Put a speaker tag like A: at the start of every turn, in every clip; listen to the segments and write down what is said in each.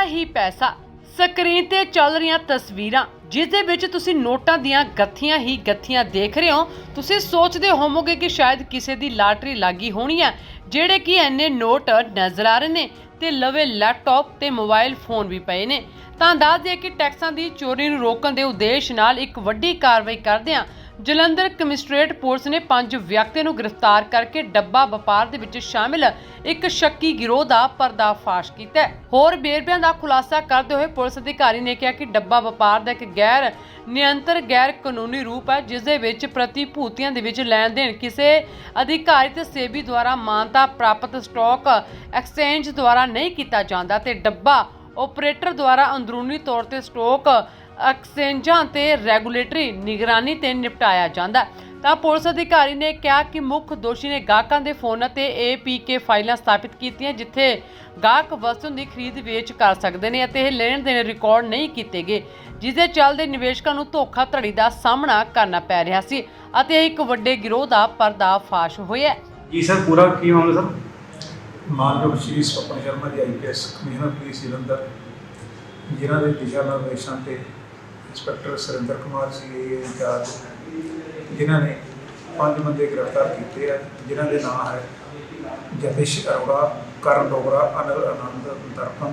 A: ਪੈਸਾ ਹੀ ਪੈਸਾ। ਸਕਰੀਨ ਤੇ ਚੱਲ ਰਹੀਆਂ ਤਸਵੀਰਾਂ ਜਿਸ ਦੇ ਵਿੱਚ ਤੁਸੀਂ ਨੋਟਾਂ ਦੀਆਂ ਗੱਥੀਆਂ ਹੀ ਗੱਥੀਆਂ ਦੇਖ ਰਹੇ ਹੋ। ਤੁਸੀਂ ਸੋਚਦੇ ਹੋਵੋਗੇ ਕਿ ਸ਼ਾਇਦ ਕਿਸੇ ਦੀ ਲਾਟਰੀ ਲੱਗੀ ਹੋਣੀ ਹੈ, ਜਿਹੜੇ ਕਿ ਐਨੇ ਨੋਟ ਨਜ਼ਰ ਆ ਰਹੇ ਨੇ ਤੇ ਲਵੇ ਲੈਪਟਾਪ ਤੇ ਮੋਬਾਈਲ ਫੋਨ ਵੀ ਪਏ ਨੇ। ਤਾਂ ਦੱਸ ਦਈਏ ਕਿ ਟੈਕਸਾਂ ਦੀ ਚੋਰੀ ਨੂੰ ਰੋਕਣ ਦੇ ਉਦੇਸ਼ ਨਾਲ ਇੱਕ ਵੱਡੀ ਕਾਰਵਾਈ ਕਰਦਿਆਂ ਜਲੰਧਰ ਕਮਿਸਟਰੇਟ ਪੁਲਿਸ ਨੇ ਪੰਜ ਵਿਅਕਤੀਆਂ ਨੂੰ ਗ੍ਰਿਫਤਾਰ ਕਰਕੇ ਡੱਬਾ ਵਪਾਰ ਦੇ ਵਿੱਚ ਸ਼ਾਮਿਲ ਇੱਕ ਸ਼ੱਕੀ ਗਿਰੋਹ ਦਾ ਪਰਦਾਫਾਸ਼ ਕੀਤਾ ਹੈ। ਹੋਰ ਬੇਰਬਿਆਂ ਦਾ ਖੁਲਾਸਾ ਕਰਦੇ ਹੋਏ ਪੁਲਿਸ ਅਧਿਕਾਰੀ ਨੇ ਕਿਹਾ ਕਿ ਡੱਬਾ ਵਪਾਰ ਦਾ ਇੱਕ ਗੈਰ ਨਿਯੰਤਰ, ਗੈਰ ਕਾਨੂੰਨੀ ਰੂਪ ਹੈ, ਜਿਸ ਦੇ ਵਿੱਚ ਪ੍ਰਤੀਭੂਤੀਆਂ ਦੇ ਵਿੱਚ ਲੈਣ ਦੇਣ ਕਿਸੇ ਅਧਿਕਾਰੀ ਤੇ ਸੇਬੀ ਦੁਆਰਾ ਮਾਨਤਾ ਪ੍ਰਾਪਤ ਸਟਾਕ ਐਕਸਚੇਂਜ ਦੁਆਰਾ ਨਹੀਂ ਕੀਤਾ ਜਾਂਦਾ ਤੇ ਡੱਬਾ ਆਪਰੇਟਰ ਦੁਆਰਾ ਅੰਦਰੂਨੀ ਤੌਰ ਤੇ ਸਟਾਕ ਐਕਸਚੇਂਜਾਂ ਤੇ ਰੈਗੂਲੇਟਰੀ ਨਿਗਰਾਨੀ ਤੇ ਨਿਪਟਾਇਆ ਜਾਂਦਾ ਹੈ। ਤਾਂ ਪੁਲਿਸ ਅਧਿਕਾਰੀ ਨੇ ਕਿਹਾ ਕਿ ਮੁੱਖ ਦੋਸ਼ੀ ਨੇ ਗਾਹਕਾਂ ਦੇ ਫੋਨਾਂ ਤੇ APK ਫਾਈਲਾਂ ਸਥਾਪਿਤ ਕੀਤੀਆਂ ਜਿੱਥੇ ਗਾਹਕ ਵਸਤੂ ਦੀ ਖਰੀਦ ਵੇਚ ਕਰ ਸਕਦੇ ਨੇ ਅਤੇ ਇਹ ਲੈਣ ਦੇਣ ਰਿਕਾਰਡ ਨਹੀਂ ਕੀਤੇ ਗਏ ਜਿਸ ਦੇ ਚੱਲਦੇ ਨਿਵੇਸ਼ਕਾਂ ਨੂੰ ਧੋਖਾਧੜੀ ਦਾ ਸਾਹਮਣਾ ਕਰਨਾ ਪੈ ਰਿਹਾ ਸੀ ਅਤੇ ਇਹ ਇੱਕ ਵੱਡੇ ਗਿਰੋਹ ਦਾ ਪਰਦਾਫਾਸ਼ ਹੋਇਆ ਹੈ।
B: ਜੀ ਸਰ ਪੂਰਾ ਕੀ ਮਾਮਲਾ ਸਰ
C: ਮਾਨਯੋਗ ਸ਼੍ਰੀ Swapan Sharma ji IPS commissioner police Jalandhar ਜਿਨ੍ਹਾਂ ਦੇ ਦਿਸ਼ਾ ਨਿਰਦੇਸ਼ਾਂ ਤੇ ਇੰਸਪੈਕਟਰ ਸੁਰਿੰਦਰ ਕੁਮਾਰ ਸੀ ਇਹ ਇੰਚਾਰਜ ਜਿਨ੍ਹਾਂ ਨੇ ਪੰਜ ਬੰਦੇ ਗ੍ਰਿਫਤਾਰ ਕੀਤੇ ਆ, ਜਿਨ੍ਹਾਂ ਦੇ ਨਾਮ ਹੈ ਜਤਿਸ਼ ਅਰੋੜਾ, ਕਰਨ ਡੋਗਰਾ, ਅਨਿਲ ਆਨੰਦ, ਦਰਪਨ,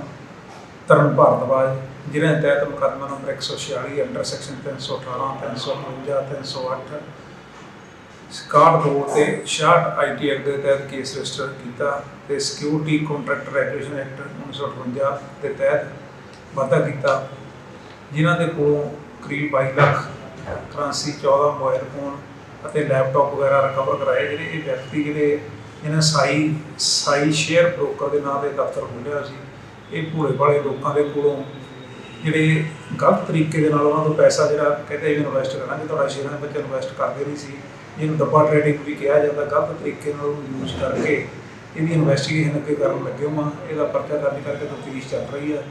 C: ਤਰਨ ਭਾਰਦਵਾਜ, ਜਿਨ੍ਹਾਂ ਦੇ ਤਹਿਤ ਮੁਕੱਦਮਾ number 146 under section 318 352 308 Scott road ਤੇ 66 ਆਈਟੀ ਐਕਟ ਦੇ ਤਹਿਤ ਕੇਸ ਰਜਿਸਟਰ ਕੀਤਾ ਤੇ ਸਿਕਿਉਰਿਟੀ ਕੰਟਰੈਕਟ ਰੈਗੂਲੇਸ਼ਨ ਐਕਟ 1958 ਦੇ ਤਹਿਤ ਵਾਧਾ ਕੀਤਾ। ਜਿਨ੍ਹਾਂ ਦੇ ਕੋਲੋਂ ਕਰੀਬ 22 ਲੱਖ ਕਰੰਸੀ 14 ਮੋਬਾਈਲ ਫੋਨ ਅਤੇ ਲੈਪਟਾਪ ਵਗੈਰਾ ਰਿਕਵਰ ਕਰਾਏ ਜਿਹੜੇ ਇਹ ਵਿਅਕਤੀ ਜਿਹੜੇ ਇਹਨਾਂ ਸਾਈ ਸਾਈ ਸ਼ੇਅਰ ਬ੍ਰੋਕਰ ਦੇ ਨਾਂ ਤੇ ਦਫ਼ਤਰ ਖੋਲ੍ਹਿਆ ਸੀ, ਇਹ ਭੋਲੇ ਭਾਲੇ ਲੋਕਾਂ ਦੇ ਕੋਲੋਂ ਜਿਹੜੇ ਗਲਤ ਤਰੀਕੇ ਦੇ ਨਾਲ ਉਹਨਾਂ ਤੋਂ ਪੈਸਾ ਜਿਹੜਾ ਕਹਿੰਦੇ ਵੀ ਇਨਵੈਸਟ ਕਰਾਂਗੇ, ਤੁਹਾਡਾ ਸ਼ੇਅਰਾਂ ਵਿੱਚ ਇਨਵੈਸਟ ਕਰਦੇ ਨਹੀਂ ਸੀ। ਜਿਹਨੂੰ ਡੱਬਾ ਟ੍ਰੇਡਿੰਗ ਵੀ ਕਿਹਾ ਜਾਂਦਾ, ਗਲਤ ਤਰੀਕੇ ਨਾਲ ਉਹਨੂੰ ਯੂਜ਼ ਕਰਕੇ ਇਹਦੀ ਇਨਵੈਸਟੀਗੇਸ਼ਨ ਅੱਗੇ ਕਰਨ ਲੱਗੇ ਹਾਂ ਇਹਦਾ ਪਰਚਾ ਦਰਜ ਕਰਕੇ ਤਫਤੀਸ਼ ਚੱਲ ਰਹੀ ਹੈ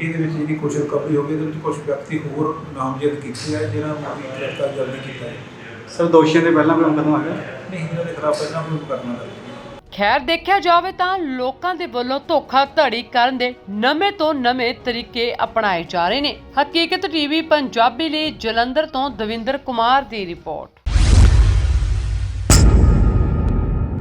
C: ਇਹਦੇ ਵਿੱਚ ਜਿਹੜੀ ਕੁਝ ਰਿਕਵਰੀ ਹੋ ਗਈ ਇਹਦੇ ਵਿੱਚ ਕੁਝ ਵਿਅਕਤੀ ਹੋਰ ਨਾਮਜ਼ਦ ਕੀਤੇ ਆ ਜਿਹਨਾਂ ਨੂੰ ਵੀ ਗ੍ਰਿਫਤਾਰ ਜਲਦੀ ਕੀਤਾ ਹੈ
B: ਸਰ ਦੋਸ਼ੀਆਂ ਦੇ ਪਹਿਲਾਂ ਕੋਈ ਮੁਕੱਦਮਾ ਹੈ
C: ਨਹੀਂ ਇਹਨਾਂ ਦੇ ਖਿਲਾਫ ਪਹਿਲਾਂ ਕੋਈ ਮੁਕੱਦਮਾ ਦਰਜ ਨਹੀਂ।
A: ਖੈਰ ਦੇਖਿਆ ਜਾਵੇ ਤਾਂ ਲੋਕਾਂ ਦੇ ਵੱਲੋਂ ਧੋਖਾਧੜੀ ਕਰਨ ਦੇ ਨਵੇਂ ਤੋਂ ਨਵੇਂ ਤਰੀਕੇ ਅਪਣਾਏ ਜਾ ਰਹੇ ਨੇ। ਹਕੀਕਤ ਟੀਵੀ ਪੰਜਾਬੀ ਲਈ ਜਲੰਧਰ ਤੋਂ ਦਵਿੰਦਰ ਕੁਮਾਰ ਦੀ ਰਿਪੋਰਟ।